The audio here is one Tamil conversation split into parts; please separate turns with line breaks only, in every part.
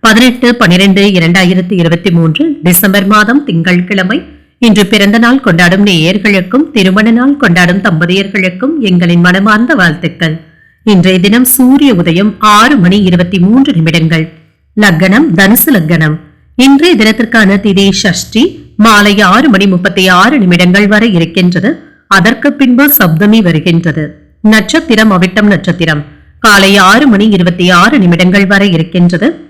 பதினெட்டு பனிரெண்டு இரண்டாயிரத்தி இருபத்தி மூன்று டிசம்பர் மாதம் திங்கட்கிழமை இன்று பிறந்த நாள் கொண்டாடும் நேயர்களுக்கும் திருமண நாள் கொண்டாடும் தம்பதியர்களுக்கும் எங்களின் மனமார்ந்த வாழ்த்துக்கள். இன்றைய தினம் சூரிய உதயம் ஆறு மணி இருபத்தி மூன்று நிமிடங்கள். லக்னம் தனுசு லக்னம் இன்றைய தினத்திற்கான திதி ஷஷ்டி மாலை ஆறு மணி முப்பத்தி ஆறு நிமிடங்கள் வரை இருக்கின்றது. அதற்கு பின்பு சப்தமி வருகின்றது. நட்சத்திரம் அவிட்டம் நட்சத்திரம். காலை ஆறு மணி இருபத்தி ஆறு நிமிடங்கள் வரை இருக்கின்றது.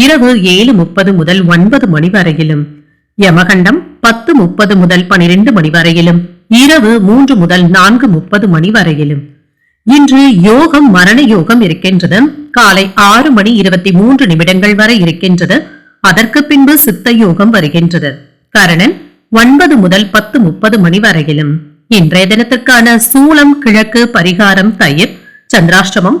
இரவு ஏழு முப்பது முதல் ஒன்பது மணி வரையிலும் யமகண்டம் பத்து முப்பது முதல் பனிரெண்டு மணி வரையிலும் இரவு மூன்று முதல் நான்கு முப்பது மணி வரையிலும். இன்று யோகம் மரண யோகம் இருக்கின்றது. காலை ஆறு மணி இருபத்தி மூன்று நிமிடங்கள் வரை இருக்கின்றது. அதற்கு பின்பு சித்த யோகம் வருகின்றது. கரணன் ஒன்பது முதல் பத்து முப்பது மணி வரையிலும். இன்றைய தினத்திற்கான சூளம் கிழக்கு பரிகாரம் தயிர் சந்திராஷ்டமம்